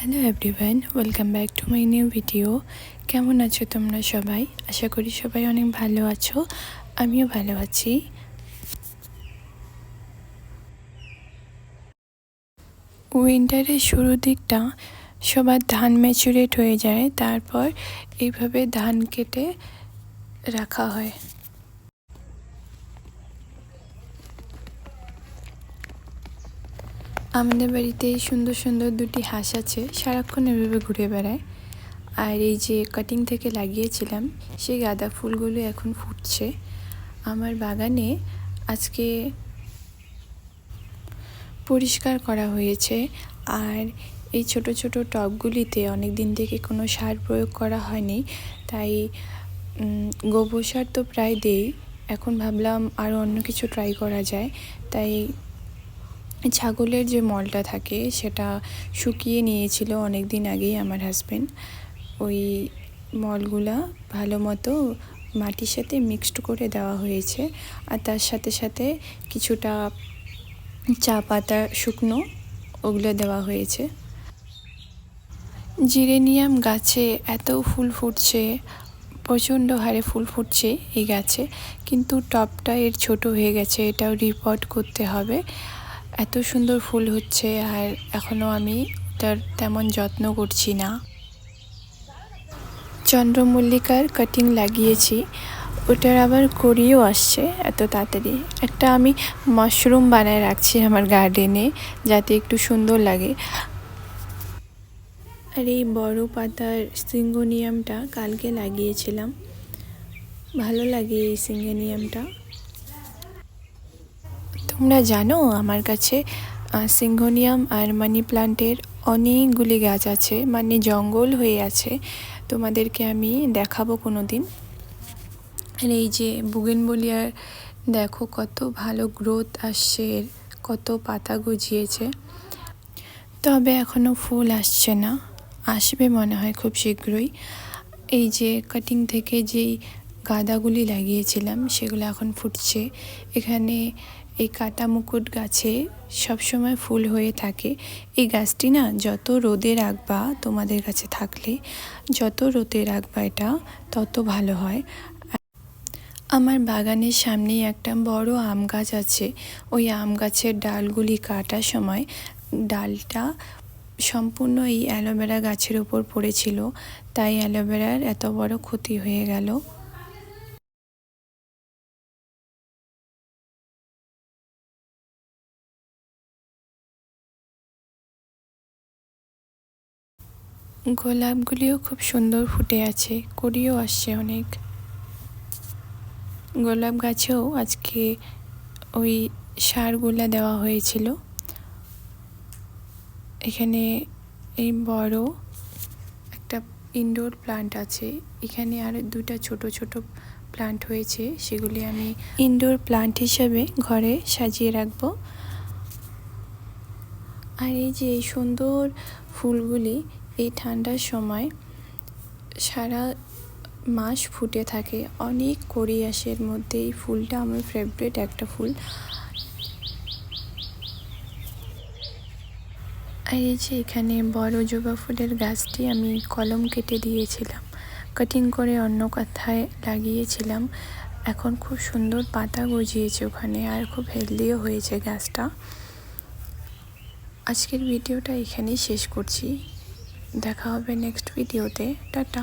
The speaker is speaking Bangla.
Hello everyone, welcome back to my new video. কেমন আছো তোমরা সবাই? আশা করি সবাই অনেক ভালো আছো, আমিও ভালো আছি। উইন্টারের শুরুর দিকটা সবার ধান ম্যাচুরেট হয়ে যায়, তারপর এইভাবে ধান কেটে রাখা হয়। আমাদের বাড়িতে সুন্দর সুন্দর দুটি হাঁস আছে, সারাক্ষণ এভাবে ঘুরে বেড়ায়। আর এই যে কাটিং থেকে লাগিয়েছিলাম, সেই গাঁদা ফুলগুলো এখন ফুটছে। আমার বাগানে আজকে পরিষ্কার করা হয়েছে। আর এই ছোট ছোট টবগুলিতে অনেক দিন থেকে কোনো সার প্রয়োগ করা হয়নি, তাই গোবর সার তো প্রায় দেই। এখন ভাবলাম আরও অন্য কিছু ট্রাই করা যায়। তাই ছাগলের যে মলটা থাকে, সেটা শুকিয়ে নিয়েছিল অনেক দিন আগেই আমার হাজব্যান্ড ওই মলগুলা ভালো মতো মাটির সাথে মিক্সড করে দেওয়া হয়েছে। আর তার সাথে সাথে কিছুটা চা পাতা শুকনো ওগুলো দেওয়া হয়েছে। জিরেনিয়াম গাছে এত ফুল ফুটছে, প্রচণ্ড হারে ফুল ফুটছে এই গাছে, কিন্তু টপটা এর ছোট হয়ে গেছে, এটাও রিপোর্ট করতে হবে। এত সুন্দর ফুল হচ্ছে আর এখনও আমি তার তেমন যত্ন করছি না। চন্দ্রমল্লিকার কাটিং লাগিয়েছি, ওটার আবার করিও আসছে এত তাড়াতাড়ি। একটা আমি মাশরুম বানায় রাখছি আমার গার্ডেনে যাতে একটু সুন্দর লাগে। আর এই বড় পাতার সিঙ্গোনিয়ামটা কালকে লাগিয়েছিলাম। ভালো লাগে এই সিঙ্গোনিয়ামটা তোমরা জানো, আমার কাছে সিংহনিয়াম আর মানি প্লান্টের অনেকগুলি গাছ আছে মানে জঙ্গল হয়ে আছে। তোমাদেরকে আমি দেখাবো কোনো দিন আর এই যে বুগেনবলিয়ার দেখো কত ভালো গ্রোথ আসছে কত পাতা গজিয়েছে। তবে এখনও ফুল আসছে না, আসবে মনে হয় খুব শীঘ্রই। এই যে কাটিং থেকে যেই গাঁদাগুলি লাগিয়েছিলাম, সেগুলো এখন ফুটছে। এখানে এই কাটা মুকুট গাছে সবসময় ফুল হয়ে থাকে। এই গাছটি না, যত রোদে রাখবা তোমাদের কাছে থাকলে, যত রোদে রাখবা এটা, তত ভালো হয়। আমার বাগানের সামনেই একটা বড় আম গাছ আছে। ওই আম গাছের ডালগুলি কাটার সময় ডালটা সম্পূর্ণ এই অ্যালোভেরা গাছের ওপর পড়েছিল। তাই অ্যালোভেরার এত বড় ক্ষতি হয়ে গেল। গোলাপগুলিও খুব সুন্দর ফুটে আছে করিও আসছে অনেক। গোলাপ গাছেও আজকে ওই সারগুলা দেওয়া হয়েছিল। এখানে এই বড় একটা ইনডোর প্লান্ট আছে, এখানে আর দুটা ছোট ছোট প্লান্ট হয়েছে, সেগুলি আমি ইনডোর প্লান্ট হিসেবে ঘরে সাজিয়ে রাখব। আর এই যে সুন্দর ফুলগুলি এই ঠান্ডার সময় সারা মাস ফুটে থাকে। অনেক কোরিয়াসের মধ্যে এই ফুলটা আমার ফেভারিট একটা ফুল। আর এই যে এখানে বড় জবা ফুলের গাছটি আমি কলম কেটে দিয়েছিলাম। কাটিং করে অন্য কথায় লাগিয়েছিলাম। এখন খুব সুন্দর পাতা গজিয়েছে ওখানে আর খুব হেলদিও হয়েছে গাছটা। আজকের ভিডিওটা এখানেই শেষ করছি। দেখা হবে নেক্সট ভিডিওতে টাটা।